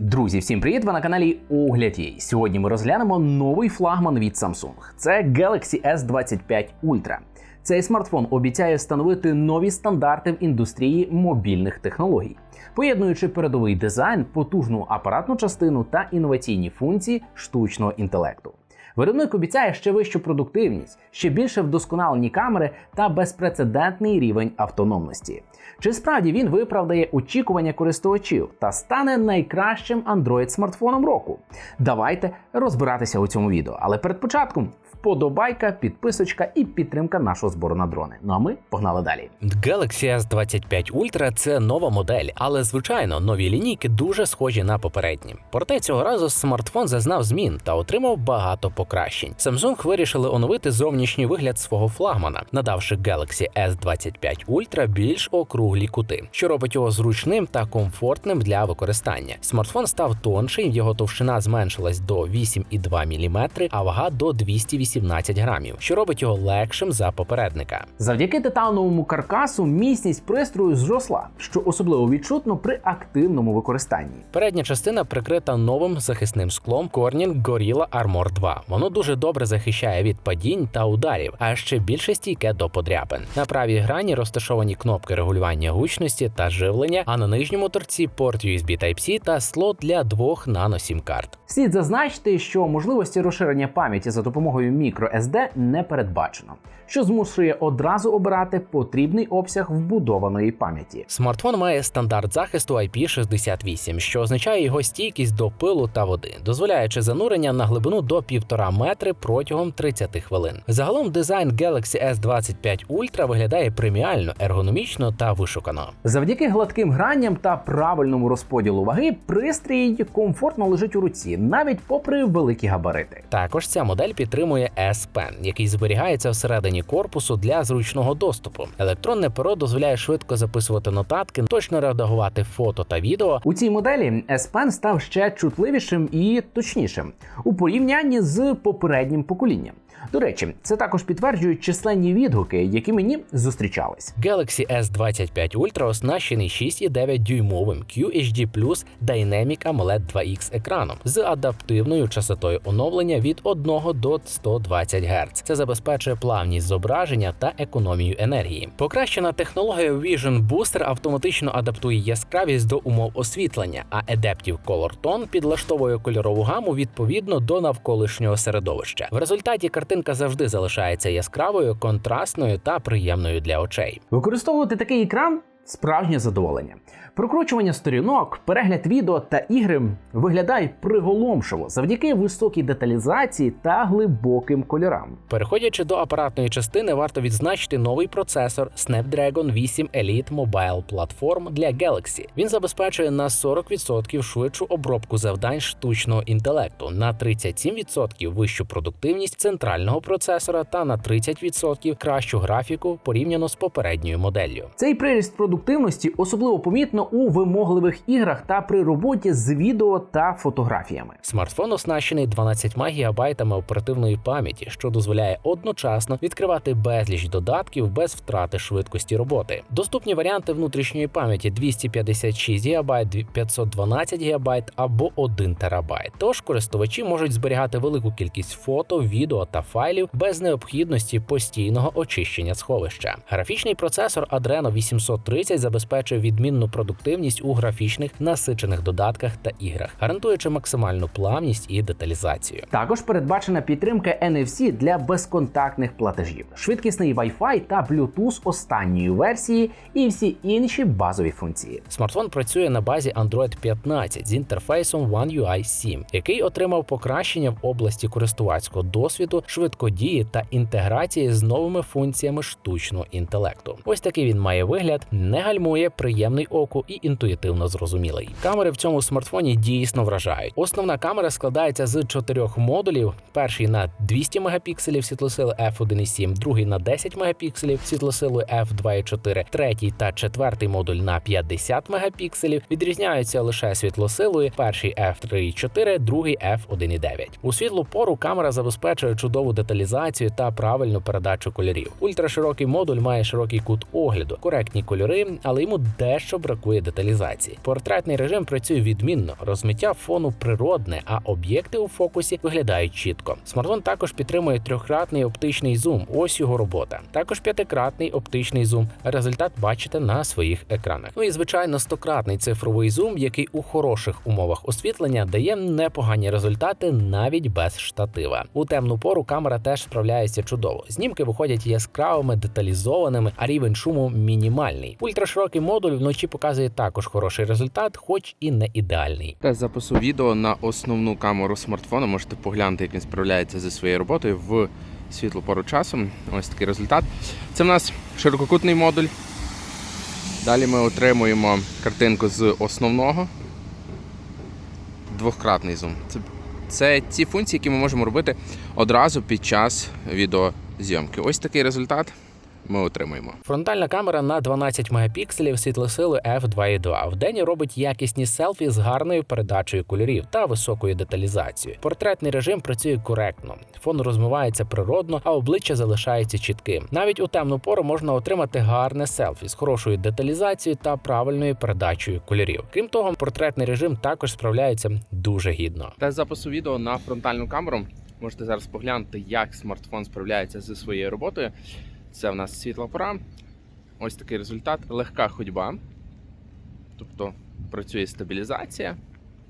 Друзі, всім привіт! Ви на каналі Огляд. Сьогодні ми розглянемо новий флагман від Samsung. Це Galaxy S25 Ultra. Цей смартфон обіцяє встановити нові стандарти в індустрії мобільних технологій, поєднуючи передовий дизайн, потужну апаратну частину та інноваційні функції штучного інтелекту. Виробник обіцяє ще вищу продуктивність, ще більше вдосконалені камери та безпрецедентний рівень автономності. Чи справді він виправдає очікування користувачів та стане найкращим Android смартфоном року? Давайте розбиратися у цьому відео. Але перед початком вподобайка, підписочка і підтримка нашого збору на дрони. Ну а ми погнали далі. Galaxy S25 Ultra – це нова модель, але звичайно нові лінійки дуже схожі на попередні. Проте цього разу смартфон зазнав змін та отримав багато покращень. Samsung вирішили оновити зовнішній вигляд свого флагмана, надавши Galaxy S25 Ultra більш округлі кути, що робить його зручним та комфортним для використання. Смартфон став тонший, його товщина зменшилась до 8,2 мм, а вага до 218 грамів, що робить його легшим за попередника. Завдяки титановому каркасу міцність пристрою зросла, що особливо відчутно при активному використанні. Передня частина прикрита новим захисним склом Corning Gorilla Armor 2. Воно дуже добре захищає від падінь та ударів, а ще більше стійке до подряпин. На правій грані розташовані кнопки регулювання гучності та живлення, а на нижньому торці порт USB Type-C та слот для двох нано-сім карт. Слід зазначити, що можливості розширення пам'яті за допомогою microSD не передбачено, що змушує одразу обирати потрібний обсяг вбудованої пам'яті. Смартфон має стандарт захисту IP68, що означає його стійкість до пилу та води, дозволяючи занурення на глибину до 1,5 метри протягом 30 хвилин. Загалом дизайн Galaxy S25 Ultra виглядає преміально, ергономічно та вишукано. Завдяки гладким гранням та правильному розподілу ваги пристрій комфортно лежить у руці, навіть попри великі габарити. Також ця модель підтримує S Pen, який зберігається всередині корпусу для зручного доступу. Електронне перо дозволяє швидко записувати нотатки, точно редагувати фото та відео. У цій моделі S Pen став ще чутливішим і точнішим у порівнянні з попереднім поколінням. До речі, це також підтверджують численні відгуки, які мені зустрічались. Galaxy S25 Ultra оснащений 6,9 дюймовим QHD Dynamic AMOLED 2X екраном з адаптивною частотою оновлення від 1 до 120 Гц. Це забезпечує плавність зображення та економію енергії. Покращена технологія Vision Booster автоматично адаптує яскравість до умов освітлення, а Adaptive Color Tone підлаштовує кольорову гаму відповідно до навколишнього середовища. В результаті картинка завжди залишається яскравою, контрастною та приємною для очей. Використовувати такий екран справжнє задоволення. Прокручування сторінок, перегляд відео та ігри виглядають приголомшиво завдяки високій деталізації та глибоким кольорам. Переходячи до апаратної частини, варто відзначити новий процесор Snapdragon 8 Elite Mobile Platform для Galaxy. Він забезпечує на 40% швидшу обробку завдань штучного інтелекту, на 37% вищу продуктивність центрального процесора та на 30% кращу графіку порівняно з попередньою моделлю. Цей приріст продуктивності особливо помітно у вимогливих іграх та при роботі з відео та фотографіями. Смартфон оснащений 12 ГБ оперативної пам'яті, що дозволяє одночасно відкривати безліч додатків без втрати швидкості роботи. Доступні варіанти внутрішньої пам'яті 256 ГБ, 512 ГБ або 1 ТБ. Тож користувачі можуть зберігати велику кількість фото, відео та файлів без необхідності постійного очищення сховища. Графічний процесор Adreno 830 забезпечує відмінну продуктивність у графічних насичених додатках та іграх, гарантуючи максимальну плавність і деталізацію. Також передбачена підтримка NFC для безконтактних платежів, швидкісний Wi-Fi та Bluetooth останньої версії і всі інші базові функції. Смартфон працює на базі Android 15 з інтерфейсом One UI 7, який отримав покращення в області користувацького досвіду, швидкодії та інтеграції з новими функціями штучного інтелекту. Ось такий він має вигляд, не гальмує, приємний оку і інтуїтивно зрозумілий. Камери в цьому смартфоні дійсно вражають. Основна камера складається з чотирьох модулів: перший на 200 мегапікселів світлосили f1.7, другий на 10 мегапікселів світлосилою f2.4, третій та четвертий модуль на 50 мегапікселів. Відрізняються лише світлосилою. Перший f3.4, другий f1.9. У світлу пору камера забезпечує чудову деталізацію та правильну передачу кольорів. Ультраширокий модуль має широкий кут огляду, коректні кольори, але йому дещо бракує швидкої деталізації. Портретний режим працює відмінно, розмиття фону природне, а об'єкти у фокусі виглядають чітко. Смартфон також підтримує трьохкратний оптичний зум. Ось його робота. Також п'ятикратний оптичний зум. Результат бачите на своїх екранах. Ну і звичайно, стократний цифровий зум, який у хороших умовах освітлення дає непогані результати навіть без штатива. У темну пору камера теж справляється чудово. Знімки виходять яскравими, деталізованими, а рівень шуму мінімальний. Ультраширокий модуль вночі показує також хороший результат, хоч і не ідеальний. Тест запису відео на основну камеру смартфона. Можете поглянути, як він справляється зі своєю роботою в світлу пору часу. Ось такий результат. Це в нас ширококутний модуль. Далі ми отримуємо картинку з основного. Двократний зум. Це, це ті функції, які ми можемо робити одразу під час відеозйомки. Ось такий результат ми отримуємо. Фронтальна камера на 12 мегапікселів світлосилою f2.2 в день робить якісні селфі з гарною передачею кольорів та високою деталізацією. Портретний режим працює коректно, фон розмивається природно, а обличчя залишається чітким. Навіть у темну пору можна отримати гарне селфі з хорошою деталізацією та правильною передачею кольорів. Крім того, портретний режим також справляється дуже гідно. Тест запису відео на фронтальну камеру. Можете зараз поглянути, як смартфон справляється зі своєю роботою. Це в нас світла пора. Ось такий результат. Легка ходьба. Тобто працює стабілізація.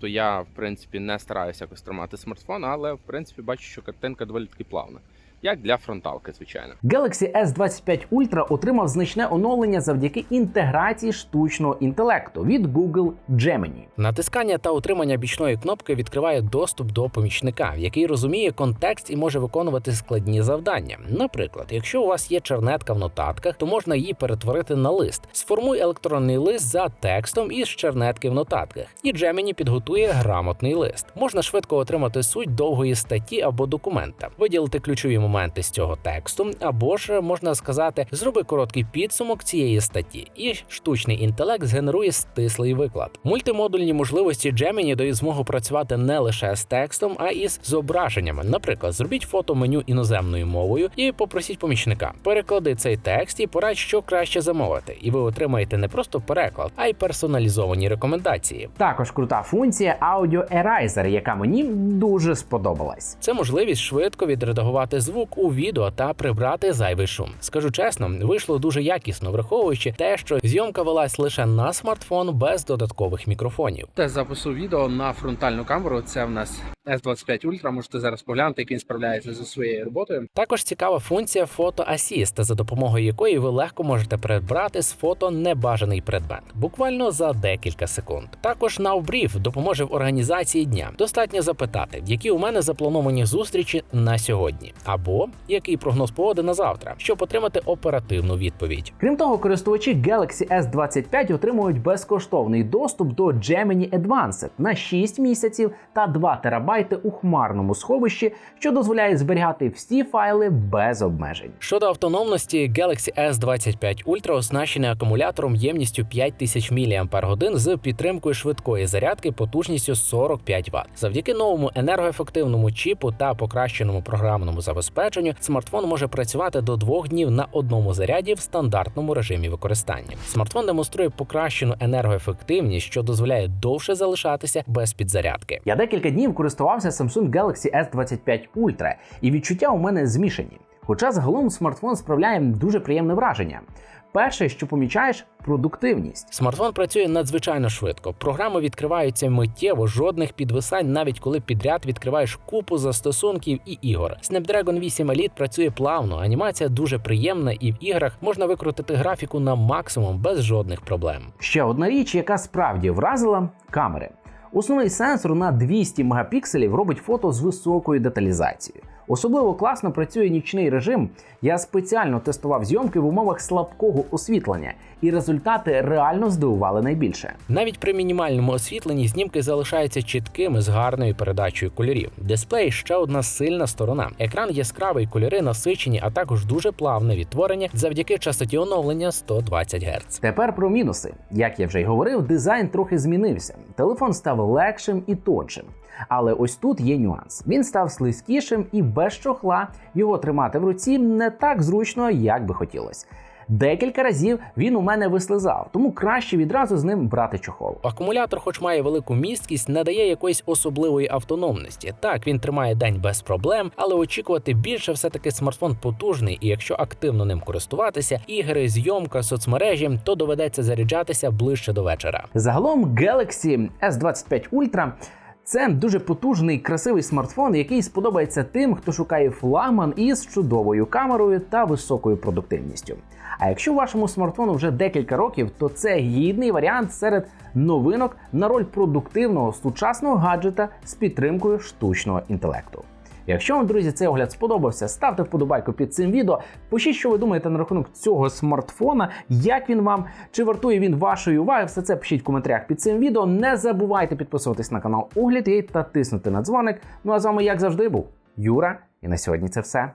То я, в принципі, не стараюся якось тримати смартфон, але в принципі бачу, що картинка доволі таки плавна. Як для фронталки, звичайно. Galaxy S25 Ultra отримав значне оновлення завдяки інтеграції штучного інтелекту від Google Gemini. Натискання та утримання бічної кнопки відкриває доступ до помічника, який розуміє контекст і може виконувати складні завдання. Наприклад, якщо у вас є чернетка в нотатках, то можна її перетворити на лист. Сформуй електронний лист за текстом із чернетки в нотатках, і Gemini підготує грамотний лист. Можна швидко отримати суть довгої статті або документа, виділити ключові моменти з цього тексту, або ж можна сказати, зроби короткий підсумок цієї статті, і штучний інтелект згенерує стислий виклад. Мультимодульні можливості Gemini дають змогу працювати не лише з текстом, а і з зображеннями. Наприклад, зробіть фото меню іноземною мовою і попросіть помічника. Переклади цей текст і порадь, що краще замовити. І ви отримаєте не просто переклад, а й персоналізовані рекомендації. Також крута функція Audio Eraser, яка мені дуже сподобалась. Це можливість швидко відредагувати звук у відео та прибрати зайвий шум. Скажу чесно, вийшло дуже якісно, враховуючи те, що зйомка велась лише на смартфон без додаткових мікрофонів. Те запису відео на фронтальну камеру. Це в нас S25 Ultra. Можете зараз поглянути, як він справляється зі своєю роботою. Також цікава функція фото Assist, за допомогою якої ви легко можете прибрати з фото небажаний предмет, буквально за декілька секунд. Також Nowbrief допоможе в організації дня. Достатньо запитати, які у мене заплановані зустрічі на сьогодні, або який прогноз погоди на завтра, щоб отримати оперативну відповідь. Крім того, користувачі Galaxy S25 отримують безкоштовний доступ до Gemini Advanced на 6 місяців та 2 терабайти у хмарному сховищі, що дозволяє зберігати всі файли без обмежень. Щодо автономності, Galaxy S25 Ultra оснащений акумулятором ємністю 5000 мАч з підтримкою швидкої зарядки потужністю 45 Вт. Завдяки новому енергоефективному чіпу та покращеному програмному забезпеченню смартфон може працювати до двох днів на одному заряді в стандартному режимі використання. Смартфон демонструє покращену енергоефективність, що дозволяє довше залишатися без підзарядки. Я декілька днів користувався Samsung Galaxy S25 Ultra, і відчуття у мене змішані. Хоча загалом смартфон справляє дуже приємне враження. Перше, що помічаєш, продуктивність. Смартфон працює надзвичайно швидко. Програми відкриваються миттєво, жодних підвисань, навіть коли підряд відкриваєш купу застосунків і ігор. Snapdragon 8 Elite працює плавно, анімація дуже приємна, і в іграх можна викрутити графіку на максимум без жодних проблем. Ще одна річ, яка справді вразила камери. Основний сенсор на 200 мегапікселів робить фото з високою деталізацією. Особливо класно працює нічний режим. Я спеціально тестував зйомки в умовах слабкого освітлення, і результати реально здивували найбільше. Навіть при мінімальному освітленні знімки залишаються чіткими з гарною передачею кольорів. Дисплей ще одна сильна сторона. Екран яскравий, кольори насичені, а також дуже плавне відтворення завдяки частоті оновлення 120 Гц. Тепер про мінуси. Як я вже й говорив, дизайн трохи змінився. Телефон став легшим і тоншим. Але ось тут є нюанс. Він став слизькішим і без чохла його тримати в руці не так зручно, як би хотілося. Декілька разів він у мене вислизав, тому краще відразу з ним брати чохол. Акумулятор, хоч має велику місткість, не дає якоїсь особливої автономності. Так, він тримає день без проблем, але очікувати більше все-таки смартфон потужний, і якщо активно ним користуватися, ігри, зйомка, соцмережі, то доведеться заряджатися ближче до вечора. Загалом Galaxy S25 Ultra це дуже потужний, красивий смартфон, який сподобається тим, хто шукає флагман із чудовою камерою та високою продуктивністю. А якщо вашому смартфону вже декілька років, то це гідний варіант серед новинок на роль продуктивного сучасного гаджета з підтримкою штучного інтелекту. Якщо вам, друзі, цей огляд сподобався, ставте вподобайку під цим відео. Пишіть, що ви думаєте на рахунок цього смартфона, як він вам, чи вартує він вашої уваги. Все це пишіть в коментарях під цим відео. Не забувайте підписуватись на канал Огляд та тиснути на дзвоник. Ну а з вами, як завжди, був Юра. І на сьогодні це все.